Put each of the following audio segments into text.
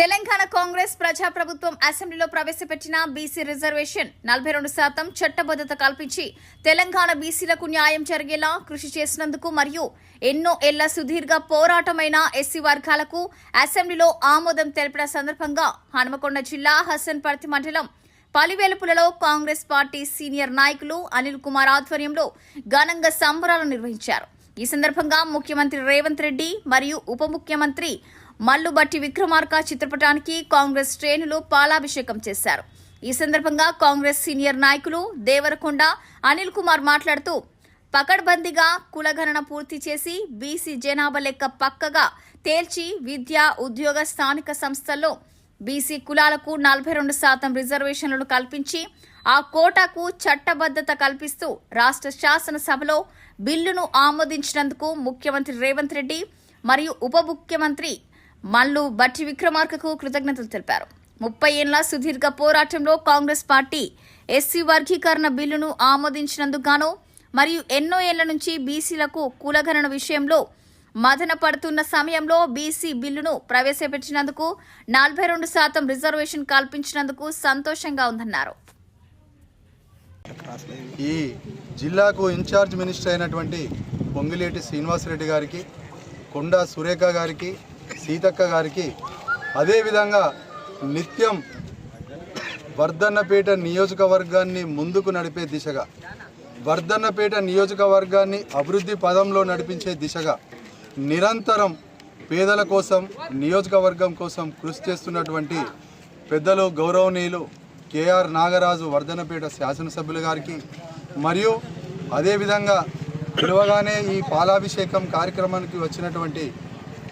తెలంగాణ కాంగ్రెస్ ప్రజాప్రభుత్వం అసెంబ్లీలో ప్రవేశపెట్టిన బీసీ రిజర్వేషన్ నలభై రెండు శాతం చట్టబద్దత కల్పించి తెలంగాణ బీసీలకు న్యాయం జరిగేలా కృషి చేసినందుకు మరియు ఎన్నో ఏళ్ళ సుదీర్ఘ పోరాటమైన ఎస్సీ వర్గాలకు అసెంబ్లీలో ఆమోదం తెలిపిన సందర్భంగా హనుమకొండ జిల్లా హసన్పర్తి మండలం పలివేలుపులలో కాంగ్రెస్ పార్టీ సీనియర్ నాయకులు అనిల్ కుమార్ ఆధ్వర్యంలో ఘనంగా సంబరాలు నిర్వహించారు. ఈ సందర్భంగా ముఖ్యమంత్రి రేవంత్ రెడ్డి మరియు ఉప ముఖ్యమంత్రి మల్లుబట్టి విక్రమార్క చిత్రపటానికి కాంగ్రెస్ శ్రేణులు పాలాభిషేకం చేశారు. ఈ సందర్భంగా కాంగ్రెస్ సీనియర్ నాయకులు దేవరకొండ అనిల్ కుమార్ మాట్లాడుతూ పకడ్బందీగా కులగణన పూర్తి చేసి బీసీ జనాభా లెక్క పక్కగా తేల్చి విద్య ఉద్యోగ స్థానిక సంస్థల్లో బీసీ కులాలకు నలభై రెండు శాతం రిజర్వేషన్లను కల్పించి ఆ కోటాకు చట్టబద్దత కల్పిస్తూ రాష్ట్ర శాసనసభలో బిల్లును ఆమోదించినందుకు ముఖ్యమంత్రి రేవంత్ రెడ్డి మరియు ఉప ముఖ్యమంత్రి మల్లు బట్టి విక్రమార్కకు కృతజ్ఞతలు తెలిపారు. ముప్పై ఏళ్ళ సుదీర్ఘ పోరాటంలో కాంగ్రెస్ పార్టీ ఎస్సీ వర్గీకరణ బిల్లును ఆమోదించినందుకు గాను మరియు ఎన్నో ఏళ్ళ నుంచి బీసీలకు కులగణన విషయంలో మదన పడుతున్న సమయంలో బీసీ బిల్లును ప్రవేశపెట్టినందుకు నలభై రెండు శాతం రిజర్వేషన్ కల్పించినందుకు సంతోషంగా ఉందన్నారు. ఈ జిల్లాకు ఇన్ఛార్జ్ మినిస్టర్ అయినటువంటి పొంగిలేటి శ్రీనివాసరెడ్డి గారికి కొండ సురేఖ గారికి సీతక్క గారికి అదేవిధంగా నిత్యం వర్ధన్నపేట నియోజకవర్గాన్ని ముందుకు నడిపే దిశగా వర్ధన్నపేట నియోజకవర్గాన్ని అభివృద్ధి పదంలో నడిపించే దిశగా నిరంతరం పేదల కోసం నియోజకవర్గం కోసం కృషి చేస్తున్నటువంటి పెద్దలు గౌరవనీయులు కేఆర్ నాగరాజు వర్ధనపేట శాసనసభ్యుల గారికి మరియు అదేవిధంగా పిలువగానే ఈ పాలాభిషేకం కార్యక్రమానికి వచ్చినటువంటి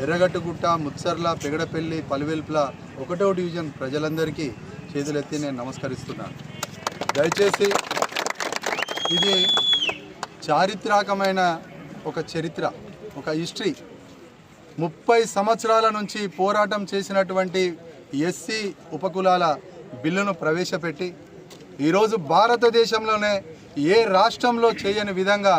ఎర్రగట్టుగుట్ట ముత్సర్ల పెగడపల్లి పలువెల్పుల ఒకటో డివిజన్ ప్రజలందరికీ చేతులెత్తి నేను నమస్కరిస్తున్నాను. దయచేసి ఇది చారిత్రాకమైన ఒక చరిత్ర ఒక హిస్టరీ. ముప్పై సంవత్సరాల నుంచి పోరాటం చేసినటువంటి ఎస్సీ ఉపకులాల బిల్లును ప్రవేశపెట్టి ఈరోజు భారతదేశంలోనే ఏ రాష్ట్రంలో చేయని విధంగా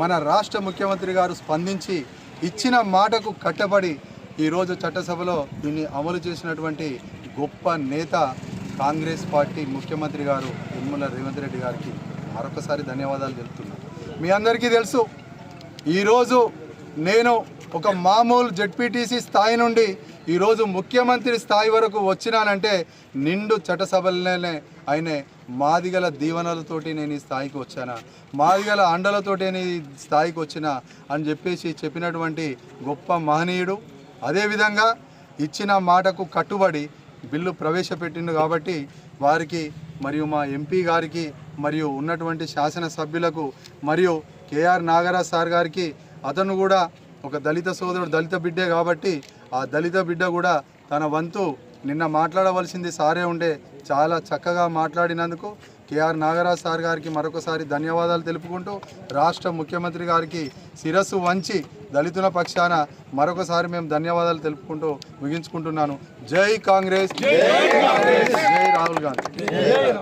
మన రాష్ట్ర ముఖ్యమంత్రి గారు స్పందించి ఇచ్చిన మాటకు కట్టబడి ఈరోజు చట్టసభలో దీన్ని అమలు చేసినటువంటి గొప్ప నేత కాంగ్రెస్ పార్టీ ముఖ్యమంత్రి గారు యనమల రేవంత్ రెడ్డి గారికి మరొకసారి ధన్యవాదాలు తెలుపుతున్నాను మీ అందరికీ తెలుసు ఈరోజు నేను ఒక మామూలు జడ్పీటీసీ స్థాయి నుండి ఈరోజు ముఖ్యమంత్రి స్థాయి వరకు వచ్చినానంటే నిండు చట్టసభలనే ఆయనే మాదిగల దీవెనలతోటి నేను ఈ స్థాయికి వచ్చానా? మాదిగల అండలతోటి నేను ఈ స్థాయికి వచ్చినా అని చెప్పేసి చెప్పినటువంటి గొప్ప మహనీయుడు. అదేవిధంగా ఇచ్చిన మాటకు కట్టుబడి బిల్లు ప్రవేశపెట్టిండు కాబట్టి వారికి మరియు మా ఎంపీ గారికి మరియు ఉన్నటువంటి శాసనసభ్యులకు మరియు కేఆర్ నాగరాజ్ సార్ గారికి అతను కూడా ఒక దళిత సోదరుడు దళిత బిడ్డే కాబట్టి ఆ దళిత బిడ్డ కూడా తన వంతు నిన్న మాట్లాడవలసింది సారే ఉండే. చాలా చక్కగా మాట్లాడినందుకు కేఆర్ నాగరాజ్ సార్ గారికి మరొకసారి ధన్యవాదాలు తెలుపుకుంటూ రాష్ట్ర ముఖ్యమంత్రి గారికి శిరస్సు వంచి దళితుల పక్షాన మరొకసారి మేము ధన్యవాదాలు తెలుపుకుంటూ ముగించుకుంటున్నాను. జై కాంగ్రెస్. జై రాహుల్ గాంధీ.